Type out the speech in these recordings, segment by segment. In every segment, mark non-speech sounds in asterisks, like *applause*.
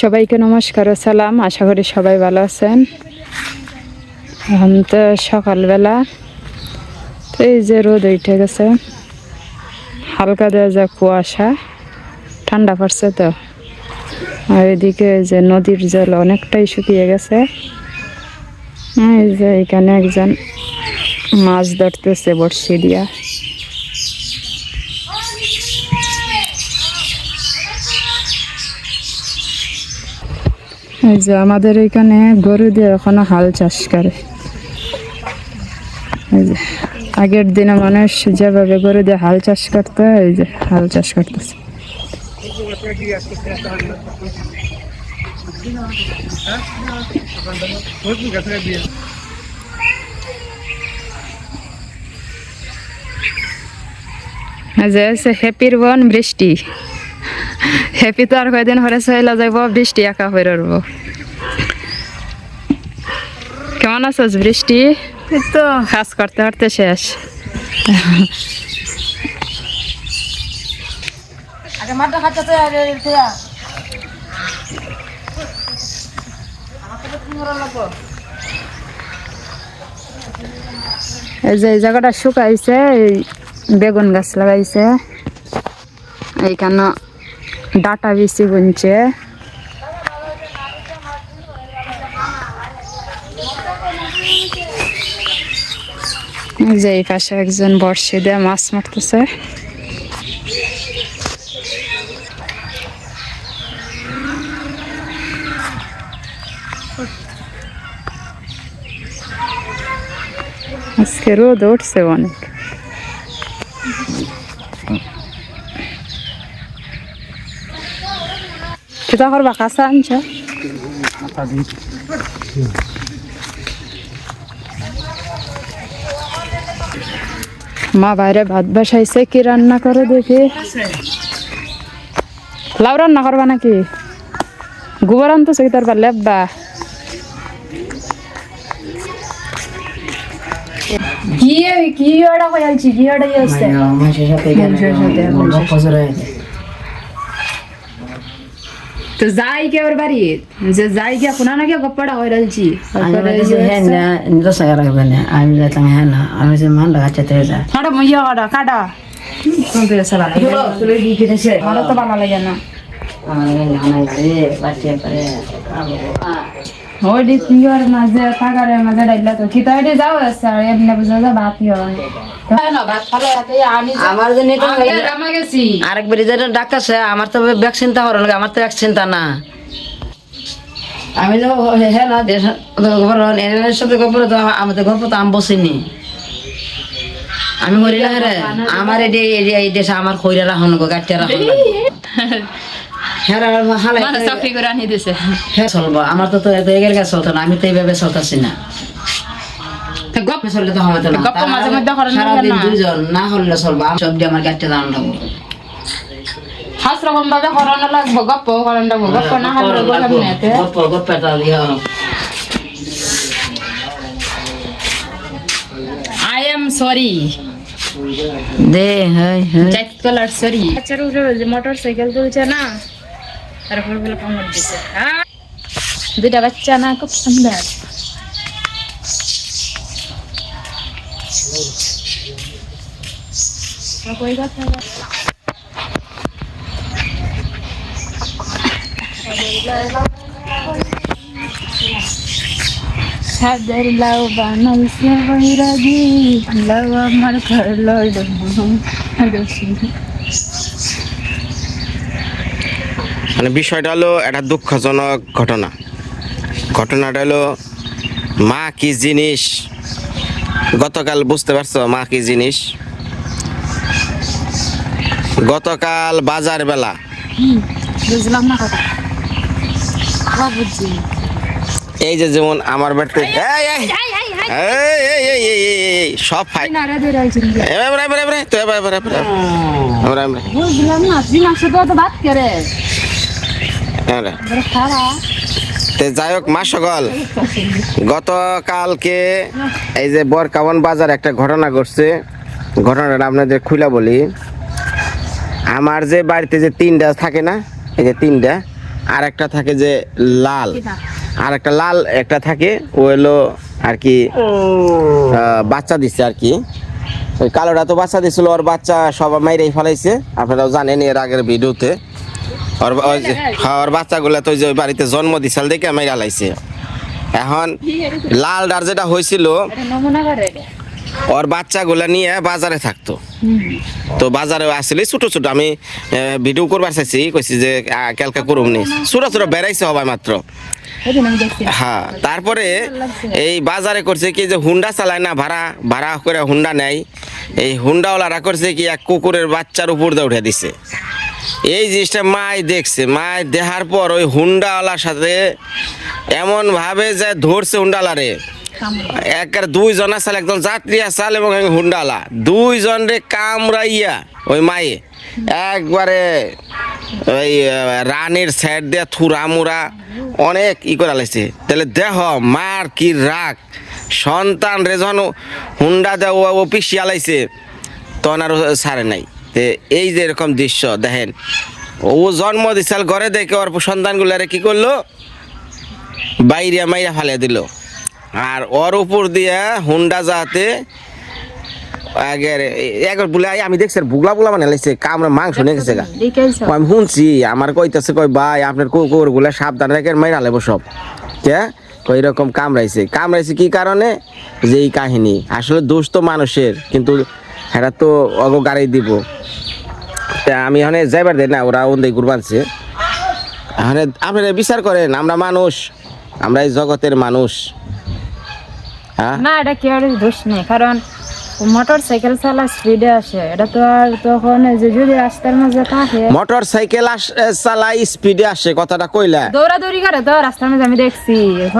সবাইকে নমস্কার সালাম। আশা করি সবাই ভালো আছেন। এখন তো সকালবেলা। তো এই যে রোদ উঠে গেছে। হালকা দেওয়া যা কুয়াশা। ঠান্ডা পড়ছে তো। আর এদিকে যে নদীর জল অনেকটাই শুকিয়ে গেছে। এই যে এখানে একজন মাছ ধরতেছে বড়শি দিয়া। এই যে আমাদের এখানে গরু দিয়ে এখনও হাল চাষ করে। আগের দিনে মানুষ যেভাবে গরু দিয়ে হাল চাষ করতো, এই যে হাল চাষ করতেছে। হ্যাপির বোন বৃষ্টি। হ্যাপি তো আর কয়দিন হরে সইলা যাইব বৃষ্টি একা হয়ে রব কেমন আছো বৃষ্টি? তো। কাজ করতে করতে শেষ। এই যে এই জায়গাটা শুকাইছে এই বেগুন গাছ লাগাইছে। এইখানে ডাটা বেশি বুনছে যে এই পাশে একজন বর্ষি দিয়ে মাছ মারতেছে। আজকে রোদ উঠছে অনেক। কিতা করবা কাঁচা আনছ? মা বাইরে ভাত বসাইছে কি রান্না করে দেখি? লাউ রান্না করবা নাকি? গোবর আনতেছে কি তার লেব্বা। কি কি ওটা কই আলছি কি ওটা ইয়েছে মানুষের সাথে তো যাই কে ওর বাড়ি যে যাই কে কোনা না কে গপ্পাটা হয়ে রয়েছি আমি যাইতাম হ্যাঁ না আমি যে মান লাগাচ্ছে তো এটা কাটা মইয়া কাটা কাটা ভালো তো ভালো লাগে না ওইটি সিঙ্গার মাঝে থাকার মাঝে ডাইলা তো খিতা ওইটি আছে আর এমনি বুঝা যা ভাত হয় আমার জন্য তো ভ্যাকসিন আমার তো না। আমি তো হ্যাঁ না দেশ এর সাথে গল্প তো গল্প তো আমি বসিনি। আমি হরিলা হ্যাঁ আমার এই দেশে আমার হইরা রাখুন গাঠিয়া রাখুন *laughs* চাকরি করে আনি দিছে। হ্যাঁ চলবো। আমার তো তো এগের কাছে চলতো না আমি তো এইভাবে চলতেছি না। গপ চললে তো হবে না। গপ্প মাঝে মধ্যে করেন না সারাদিন কেন? না হলে চলবো। আমি সব দিয়ে আমার গাড়িতে দাঁড়ানো লাগবো। হাস রকম ভাবে করানো লাগবো গপ্প করানো লাগবো। গপ্প না হলে গোলাম নেতে গপ্প গপ্পটা দিয়ে আই এম সরি দে হ্যাঁ হ্যাঁ চাইত কলার সরি বাচ্চার উপরে মোটর সাইকেল তুলছে না? দুইটা বাচ্চা না খুব সুন্দর। সাদের লাউ বানাইছে বৈরাগী লাউ আমার ঘর মানে বিষয়টা হলো একটা দুঃখজনক ঘটনা ঘটনাটা হলো মা কি জিনিস গতকাল বুঝতে পারছ মা কি জিনিস গতকাল বাজার বেলা এই যে যেমন আমার বাড়িতে সব ফাই যাই হোক গতকালকে এই যে বরকাবন বাজার একটা ঘটনা ঘটছে। ঘটনাটা আপনাদের খুলে বলি। আমার যে বাড়িতে যে তিনটা থাকে না, এই যে তিনটা আর একটা থাকে যে লাল। আর একটা লাল, একটা থাকে, ও হলো আর কি বাচ্চা দিচ্ছে আর কি। কালোটা তো বাচ্চা দিছিল, ওর বাচ্চা সবাই মাইরেই ফেলাইছে। আপনারাও জানেন এর আগের ভিডিওতে। ওর হ্যাঁ ওর তো যে বাড়িতে জন্ম দিছিল দেখে মাইরা লাইছে এখন লাল ডার যেটা হয়েছিল, ওর বাচ্চাগুলা নিয়ে বাজারে থাকতো। তো বাজারে আসলে ছোট ছোট, আমি ভিডিও করবার চাইছি, কইছি যে কালকে করুম নি। ছোট ছোট বেড়াইছে হবাই মাত্র। হ্যাঁ তারপরে এই বাজারে করছে কি যে হুন্ডা চালায় না, ভাড়া ভাড়া করে হুন্ডা নেয়। এই হুন্ডাওয়ালারা করছে কি, এক কুকুরের বাচ্চার উপর দিয়ে উঠে দিছে। এই জিনিসটা মাই দেখছে, মাই দেখার পর ওই হুন্ডাওয়ালার সাথে এমন ভাবে যে ধরছে হুন্ডাওয়ালারে। একের দুইজন আসাল একজন যাত্রী আসাল এবং হুন্ডালা দুইজন রে কামড়াইয়া ওই মায়ে একবারে ওই রানের সাইড দিয়ে থুরা মুরা অনেক ই করে লাইছে। তাহলে দেহ, মার কি রাগ? সন্তান রে যখন হুন্ডা দে ও পিছিয়ে লাইছে তখন আর সারে নাই। এই যে এরকম দৃশ্য দেখেন। ও জন্ম দিছাল ঘরে দেখে ওর সন্তানগুলারে কি করল? বাইরে মাইরা ফালিয়ে দিল। আর ওর উপর দিয়ে হুন্ডা যাতে আগের একবার বলে আমি দেখছি বুগলা বুগলা মানে লাইছে কামড়ে মাংস নিয়ে গেছে গা। আমি শুনছি আমার কইতাছে কই ভাই আপনার কুকুরগুলা সাবধান রেখে মাইরা লেবো সব। কে? কই এরকম কামড়াইছে। কামড়াইছে কি কারণে? যে এই কাহিনী। আসলে দোষ তো মানুষের কিন্তু এরা তো অগ গাড়ি দিব। আমি এখানে যাইবার দেয় না ওরা ওন্দাই গুরবানছে এখানে আপনারা বিচার করেন আমরা মানুষ আমরা এই জগতের মানুষ। হ্যাঁ? না এটা দোষ নেই কারণ মোটর সাইকেল চালা স্পিডে আসে এটা তো আর তখন যে যদি রাস্তার মাঝে থাকে। মোটর সাইকেল চালাই স্পিডে আসে কথাটা কইলা। দৌড়াদৌড়ি করে তো রাস্তার মাঝে আমি দেখছি।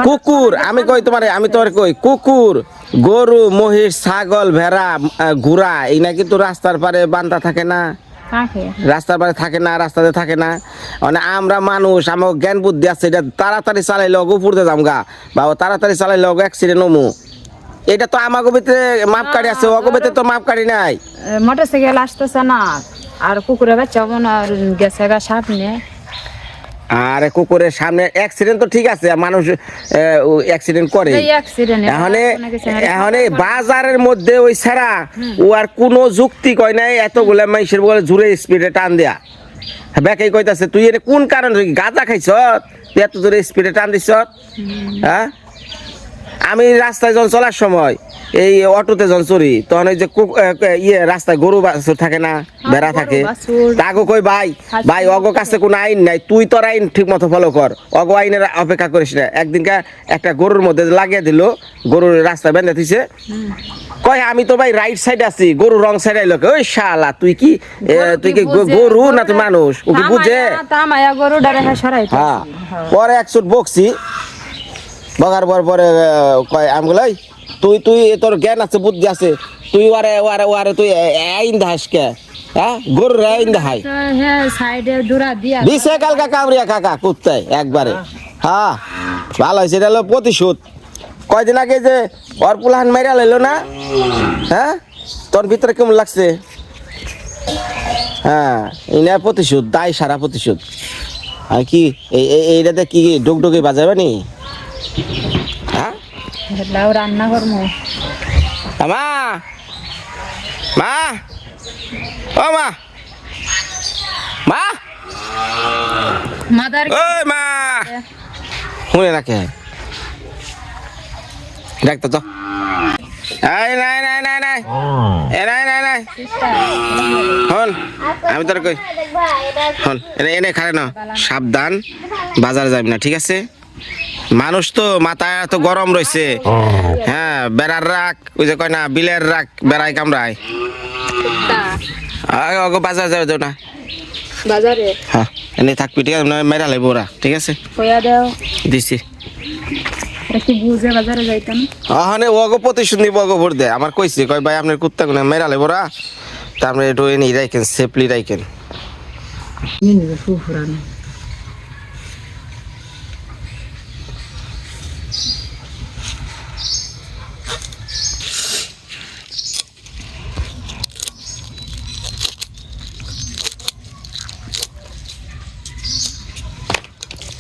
কুকুর আমি কই তোমার আমি তোমার কই কুকুর গরু মহিষ ছাগল ভেড়া ঘোড়া এই নাকি তো রাস্তার পারে বান্ধা থাকে না? রাস্তার পারে থাকে না রাস্তাতে থাকে না। মানে আমরা মানুষ আমার জ্ঞান বুদ্ধি আছে এটা তাড়াতাড়ি চালাইলে অগু পুরতে যাম গা বা তাড়াতাড়ি চালাইলে অগু অ্যাক্সিডেন্ট হমু। এটা তো আমাকে ভিতরে মাপকাঠি আছে ও ভিতরে তো মাপকাঠি নাই। মোটরসাইকেল আসতেছে না। আর কুকুরের বাচ্চা মনে আর গেছে গা সামনে। আর কুকুরের সামনে অ্যাক্সিডেন্ট তো ঠিক আছে মানুষ অ্যাক্সিডেন্ট করে। এখন এখন বাজারের মধ্যে ওই ছাড়া ও আর কোনো যুক্তি কয় নাই এতগুলা মানুষের বলে জুড়ে স্পিডে টান দেয়া। ব্যাকে কইতাছে তুই এর কোন কারণ গাঁজা খাইছ? তুই এত জোরে স্পিডে টান দিছ? হ্যাঁ? আমি রাস্তায় যখন চলার সময় এই অটোতে যখন চড়ি তখন ওই যে ইয়ে রাস্তায় গরু বাছুর থাকে না ভেড়া গরু থাকে। তাগো কই ভাই? ভাই অগো কাছে কোনো আইন নাই তুই তোর আইন ঠিক মতো ফলো কর। অগো আইনের অপেক্ষা করিস না। একদিনকা একটা গরুর মধ্যে লাগিয়ে দিল গরুর রাস্তা বেঁধে দিছে। কয় আমি তো ভাই রাইট সাইড আছি গরু রং সাইড আইলো ওই শালা তুই কি? তুই কি গরু না তুই মানুষ? ও কি বুঝে? সরাই হ্যাঁ পরে একশো বকছি। বগার পর পরে কয় আমি বলাই তুই তুই তোর জ্ঞান আছে বুদ্ধি আছে। তুই ওয়ারে ওয়ারে ওয়ারে তুই আইন দাস কে হ্যাঁ? আইন হ্যাঁ সাইডে দূরা দিয়া দিছে কালকা কামড়িয়া কাকা কুত্তায় একবারে। হ্যাঁ? ভালো হয়েছে এটা হলো প্রতিশোধ। কয়দিন আগে যে ওর পুলাহান মেরা লাইলো না? হ্যাঁ? তোর ভিতরে কেমন লাগছে? হ্যাঁ ইনা প্রতিশোধ দায় সারা প্রতিশোধ। আর কি এই এই- এইটাতে কি ডুগডুগি বাজাবে নি? লাউ রান্না করব মা মা ও মা মা মাদার ওই মা শুনে ডাক্তার তো নাই নাই নাই নাই এ নাই নাই নাই হন আমি তোর কই হন এনে এনে খারে না সাবধান বাজার যাবি না ঠিক আছে মানুষ তো মাথায় এত গরম রয়েছে। হ্যাঁ বেড়ার রাখ ওই যে কয় না বিলের রাখ বেড়াই কামড়ায়। আগে অগো বাজার যাবে যাও না। বাজারে? হ্যাঁ এনে থাকবি ঠিক আছে? মেরা ওরা ঠিক আছে? দিছি। একটু বুঝে বাজারে আহানে ওগো প্রতিশোধ নিব ওগো ভোট দে। আমার কইছে কয় ভাই আপনার কুত্তা গুনা মেরা লেবো রা তারপরে একটু এনে রাইকেন সেফলি রাইকেন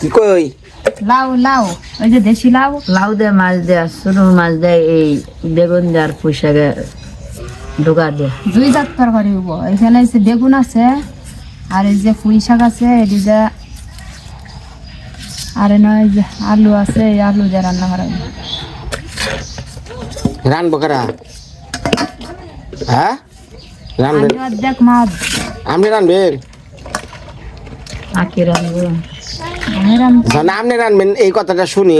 কি কই? লাউ লাউ। ওই যে দেশি লাউ। লাউ দে মাছ শুরু মাছ দেয় এই বেগুন দেওয়ার পুঁইশাকে ঢোকা দেয়া দুই জাত তরকারি হব এখানে আছে বেগুন আছে আর এই যে পুঁই শাক আছে এটি যে আর ওই যে আলু আছে এই আলু দিয়ে রান্না করা হবে। রানবো কারা? হ্যাঁ? রানবেন আপনি রানবেন আঁকি রাখব আমি রান- যখন আপনি রানবেন এই কথাটা শুনি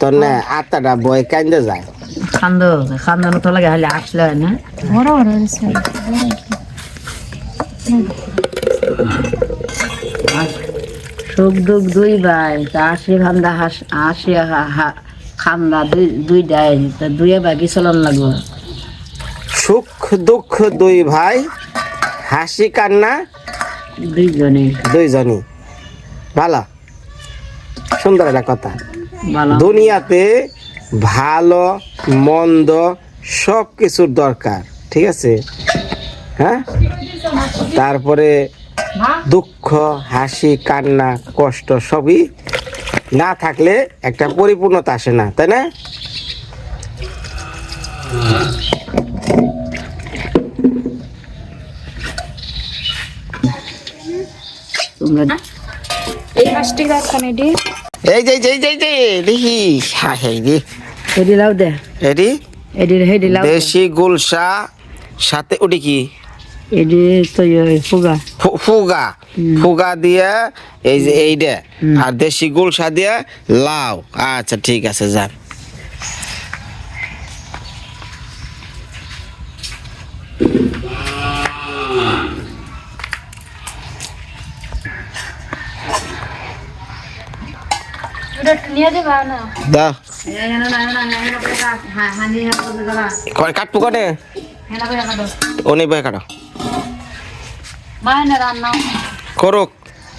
তো না আত্মাটা বয় কান্দে যায়। খান্দ খান্দানো তো লাগে হলে আসলে হয় না। বড় বড় সুখ দুঃখ দুই ভাই আশি খান্দা হাস আশি হা- হা- খান্দা দুই দুই দেয় তা দুয়ে বাকি চলন লাগবো? সুখ দুঃখ দুই ভাই হাসি কান্না দুইজনে। দুইজনই। ভালো। সুন্দর একটা কথা। দুনিয়াতে ভালো মন্দ সব কিছুর দরকার ঠিক আছে? হ্যাঁ? তারপরে দুঃখ হাসি কান্না কষ্ট সবই না থাকলে একটা পরিপূর্ণতা আসে না তাই না? তোমরা এই পাঁচটি গাছ খানেডি এই যে এই যে এই যে দেখি যে হেডি লাউ দে। এডি হেডি লাউ দেশি গুলশা সাথে ওটি কি? এডি তো ইয়ে ফুগা। ফু- ফুগা। ফুগা দিয়ে এই যে এইটা আর দেশি গুলশা দিয়ে লাউ। আচ্ছা ঠিক আছে যান। দেবা কাটো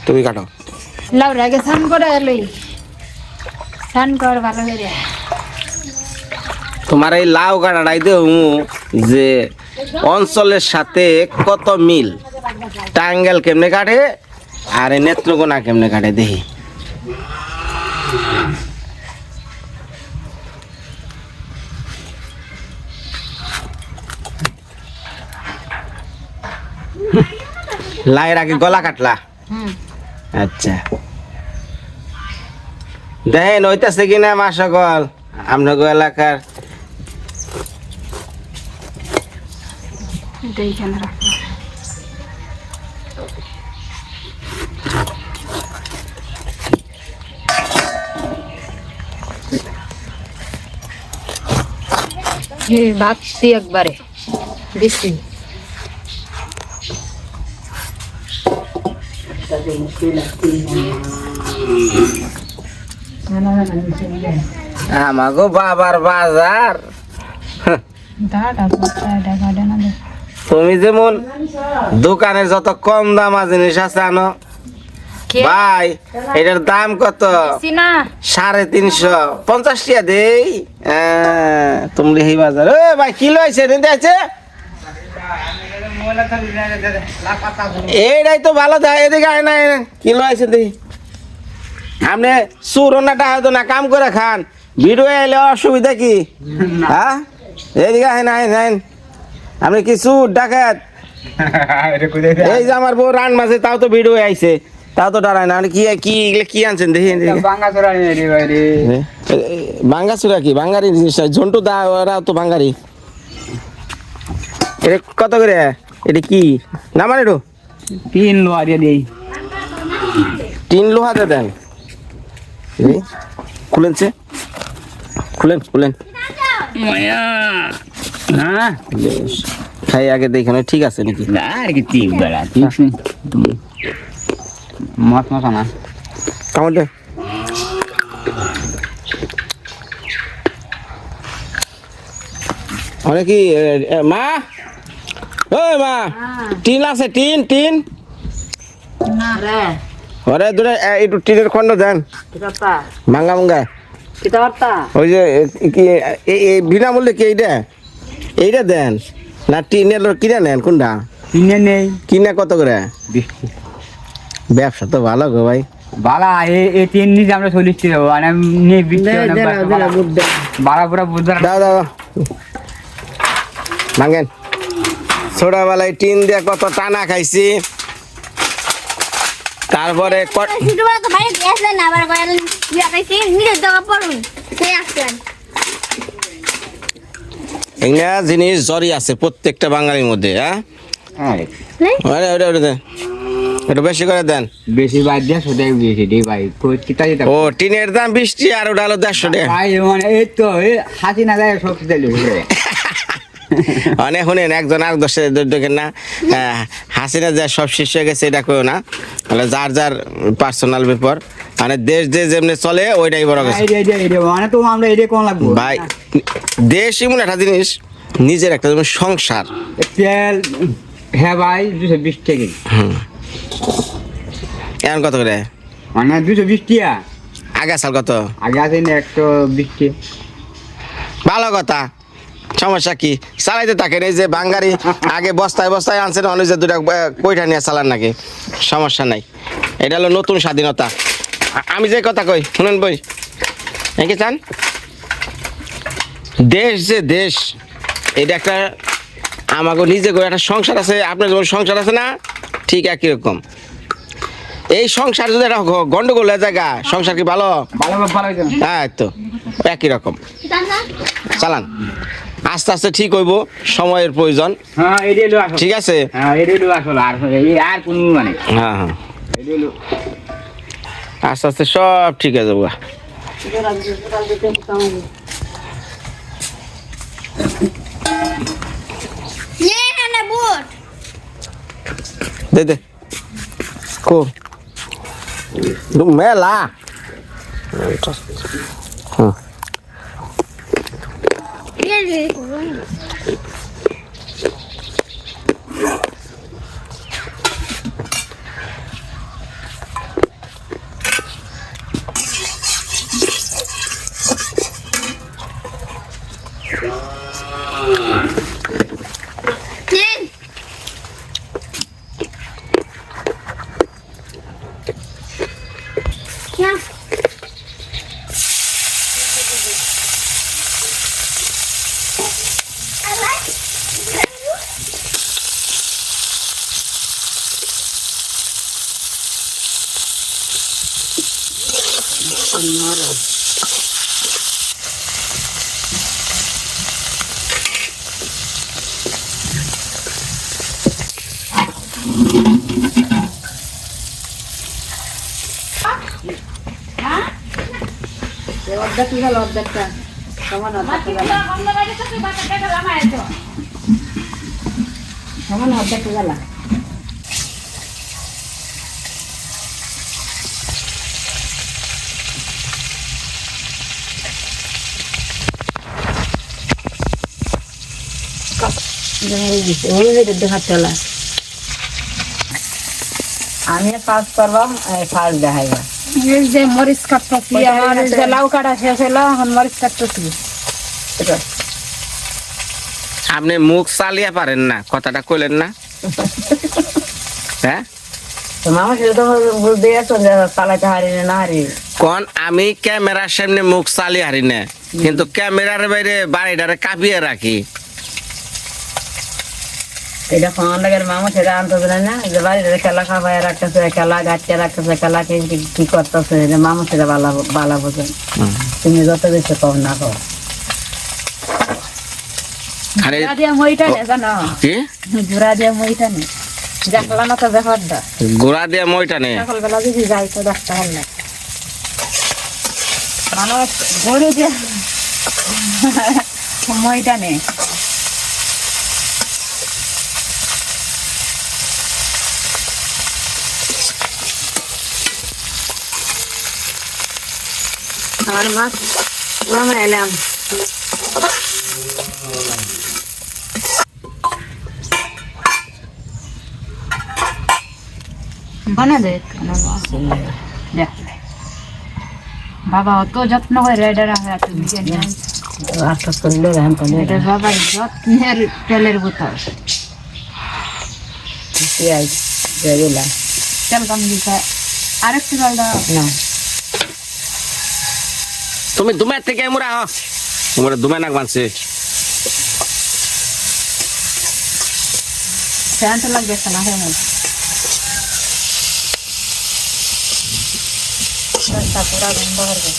তুমি কাটো। তোমার এই লাউ কাটাটাই দেও যে অঞ্চলের সাথে কত মিল? টাঙ্গেল কেমনে কাটে? আর নেত্রকোনা কেমনে কাটে, দেখি। লাইয়ের আগে গলা কাটলা? আচ্ছা। দেখেন হইতাছে কিনা মা সকল আপনার এলাকার ভাবছি একবারে। বেশি। আমাগো বাবার বাজার। তুমি যেমন দোকানে যত কম দামা জিনিস আছে আনো। ভাই এটার দাম কত? সাড়ে তিনশো। পঞ্চাশ টাকা দেই। তুমি বাজার এ ভাই কিলো আছে নিতে আছে এইটাই তো ভালো দেয়, এদিকে আয় না। কিলো আছে দেখি। আপনি সুরনাটা হয়তো না, কাম করে খান। ভিডিও এলে অসুবিধা কি? হ্যাঁ? এদিকে আয় না, আয় আপনি কি সুর, ডাকাত? এই যে আমার বউ রান মাঝে তাও তো ভিডিও আইছে। তাও তো ডারায় না। কি কি কি আনছেন দেখি বাঙ্গাসুরা কি বাঙ্গারি জিনিস ঝন্টু দা, ওরা তো বাঙ্গারি কত করে? এটা কি? নামান একটু তিন লো আর দিই। তিন লোহাতে দেন। এই, খুলেনছে খুলেন খুলেন। হ্যাঁ খাই আগে দেখে ঠিক আছে নাকি? না আর কি ঠিক বেড়া মত মত না। কামড় দে। অনেক মা! ওই মা টিন আছে টিন টিন। ওরে দূরে একটু টিনের খন্ড দেন। ভাঙ্গা ভাঙ্গা। ওই যে কি এই বিনামূল্যে কি এইটা? এইটা দেন। না টিনের কিনে নেন কোনটা? কিনে নেই। কিনে কত করে? ব্যবসা তো ভালো গো ভাই। বালা এই এই তিন দিন আমরা চলিচ্ছি মানে নিয়ে বৃষ্টি বালা পুরা বুঝার দাও দাও দাও। ভাঙেন। ছোটবেলায় টিন দিয়ে কত টানা খাইছি। তারপরে জিনিস জরি আছে প্রত্যেকটা বাঙালির মধ্যে হ্যাঁ? হ্যাঁ। একটু বেশি করে দেন। বেশি বাদ দিয়ে সোটাই বেশি রে ভাই। কিতা ও টিনের দাম বৃষ্টি আর ওটা হলো দেড়শো টাকা। ভাই মানে এই তো হাসি না যায় সব কিছু *laughs* অনেক শুনেন একজন আর দশে দেখেন না। হাসিনা যা সব শেষ হয়ে গেছে এটা কেউ না। তাহলে যার যার পার্সোনাল ব্যাপার। মানে দেশ যে যেমনি চলে ওইটাই বড় কথা। মানে তো আমরা এটা কোন লাগবো? ভাই দেশ এমন একটা জিনিস নিজের একটা যেমন সংসার। তেল হ্যাঁ ভাই দুশো বিশ টাকা এখন কত করে? মানে দুশো বিশ টাকা আগে সাল কত? আগে আছে একশো বিশ টাকা ভালো কথা। সমস্যা কি? চালাইতে থাকেন এই যে বাঙ্গারি আগে বস্তায় বস্তায় আনছেন অনেক যে দুটা কইটা নিয়ে চালান নাকি? সমস্যা নাই। এটা হলো নতুন স্বাধীনতা। আমি যে কথা কই শুনেন বই। নাকি চান? দেশ যে দেশ এটা একটা আমাকে নিজে করে একটা সংসার আছে আপনার যেমন সংসার আছে না ঠিক একই রকম। এই সংসার যদি একটা গন্ডগোল হয়ে জায়গা সংসার কি ভালো? ভালো ভালো হ্যাঁ তো একই রকম। চালান। আস্তে আস্তে ঠিক হইব সময়ের প্রয়োজন। হ্যাঁ ঠিক আছে? হ্যাঁ আর কোন মানে। হ্যাঁ হ্যাঁ। আস্তে আস্তে সব ঠিক আছে যাব নে না বুট। দে দে। কো। মেলা। হুম নে রে নে Ya. অর্ধেক গেল অর্ধেকটা সমান অর্ধেক সমান অর্ধেক গেল আমি কাজ করলাম কাজ দেখাইবা। এই যে মরিচ কাটতেছি আর এই যে লাউ কাটা শেষ হলো এখন মরিচ কাটতেছি। আপনি মুখ চালিয়ে পারেন না কথাটা কইলেন না? হ্যাঁ? কোন আমি ক্যামেরার সামনে মুখ চালিয়ে হারি না কিন্তু ক্যামেরার বাইরে বাড়িটারে কাঁপিয়ে রাখি। এটা খাওয়ান মামা সেটা আনতে না? যে বাড়িতে খেলা খাওয়াই রাখতেছে খেলা গাছে রাখতেছে খেলা কি কি করতেছে যে মামা সেটা বালা বালা বোঝেন। তুমি যত বেশি কম না কও। আরে জোড়া দিয়ে মইটা নে জানো? কি? জোড়া দিয়ে মইটা নে। দেখলা না তো ব্যাপারটা? গোড়া দিয়ে মইটা নে? সকালবেলা যদি যাই তো দেখতে হবে মানুষ গরু দিয়ে মইটা নে। আমার মাছ আমরা এলাম বানা দে দেখ বাবা অত যত্ন করে এটা রাখা তুমি কেন আস্তে আস্তে করে লেগে আনতে এটা বাবা যত্নের তেলের বোতল পেঁয়াজ দিয়ে দিলাম তেল কম দিছে আরেকটু জল দাও না তুমি দুমের থেকে মুরা হ তোমার দুমে নাক তো লাগবে না হয়ে পুরা বন্ধ করবে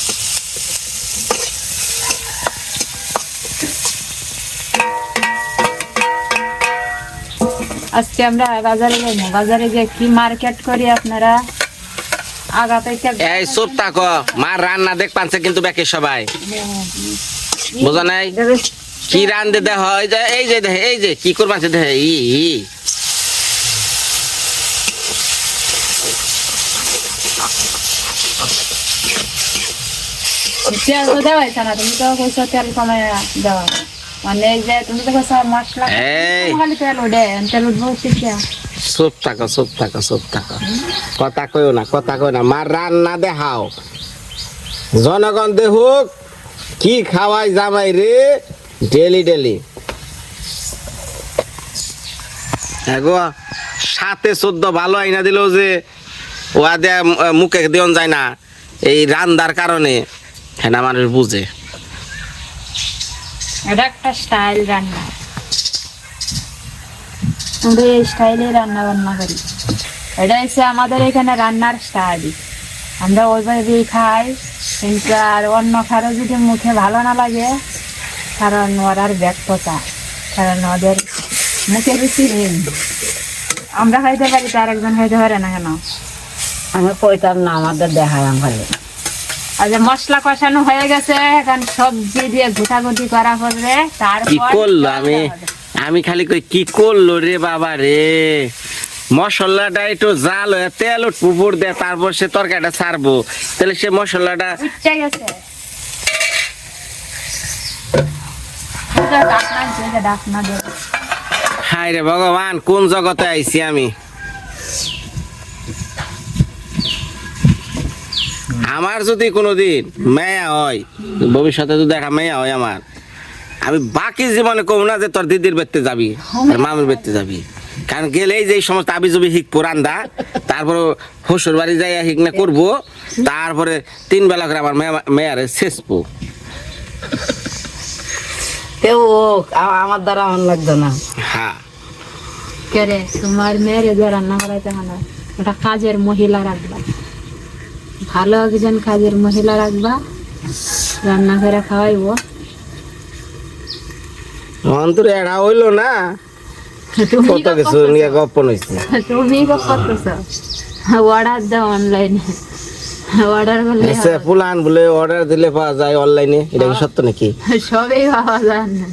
আজকে আমরা বাজারে যাই না বাজারে গিয়ে কি মার্কেট করি আপনারা? এই চুপ থাকো। মার রান্না দেখ পানছে কিন্তু বাকি সবাই। বোঝা নাই? কি রান্ধে দেহ এই যে এই যে দেহে এই যে কি করবাছে দেহে ই। পেঁয়াজ তো দেওয়াইছে না তুমি তো কইছো তেল কমে দেওয়া। মানে কথা কইও না কথা না। মার রান্না দেখাও। জনগণ দেখুক কি খাওয়াই জামাই রে ডেলি ডেলি সাথে চোদ্দ ভালো আইনা দিল যে ওয়া দেয়া মুখে দিয়ন যায় না। এই রান্দার কারণে হেনা মানুষ বুঝে এটা একটা স্টাইল রান্না। আমরা এই স্টাইলে রান্না বান্না করি। এটা হচ্ছে আমাদের এখানে রান্নার স্টাইল আমরা ওইভাবেই খাই, কিন্তু আর অন্য কারও যদি মুখে ভালো না লাগে, কারণ ওরার ব্যর্থতা কারণ ওদের মুখে রুচি নেই। আমরা খাইতে পারি, তার একজন খাইতে পারে না কেন? আমি কইতাম না, আমাদের দেখায় আমার যে মশলা কষানো হয়ে গেছে এখন সবজি দিয়ে ঘুটাঘুটি করা করবে কি তারপর করল আমি? আমি খালি কই কি করল রে বাবা রে? মশলাটা একটু জাল হয়ে তেল পুপুর দে তারপর সে তরকারিটা ছাড়বো। তাহলে সে মশলাটা। হায় রে ভগবান কোন জগতে আইছি আমি? আমার যদি কোনোদিন মেয়া হয় ভবিষ্যতে যদি দেখা মেয়া হয় আমার আমি বাকি জীবনে কম না যে তোর দিদির বেতে যাবি আর মামির বেতে যাবি। কারণ গেলেই যে সমস্ত আবি জবি হিক পুরান্দা তারপরে শ্বশুর বাড়ি যাই হিক না করব তারপরে তিন বেলা করে আমার মেয়া- মেয়ারে শেষবো কেউ আমার দ্বারা আমার লাগতো না। হ্যাঁ। কে রে তোমার মেয়ের যে রান্না করাইতে ওটা কাজের মহিলা রাখবা। ভালো একজন কাজের মহিলা রাখবা রান্না করে খাওয়াইবো অন্তরে এড়া হইল না তুমি কত কিছু নিয়ে গপ্প নইছে। তুমি করতেছ? অর্ডার দাও অনলাইনে অর্ডার করলে বলে অর্ডার দিলে পাওয়া যায় অনলাইনে এটা কি সত্য নাকি? সবই পাওয়া যায়। না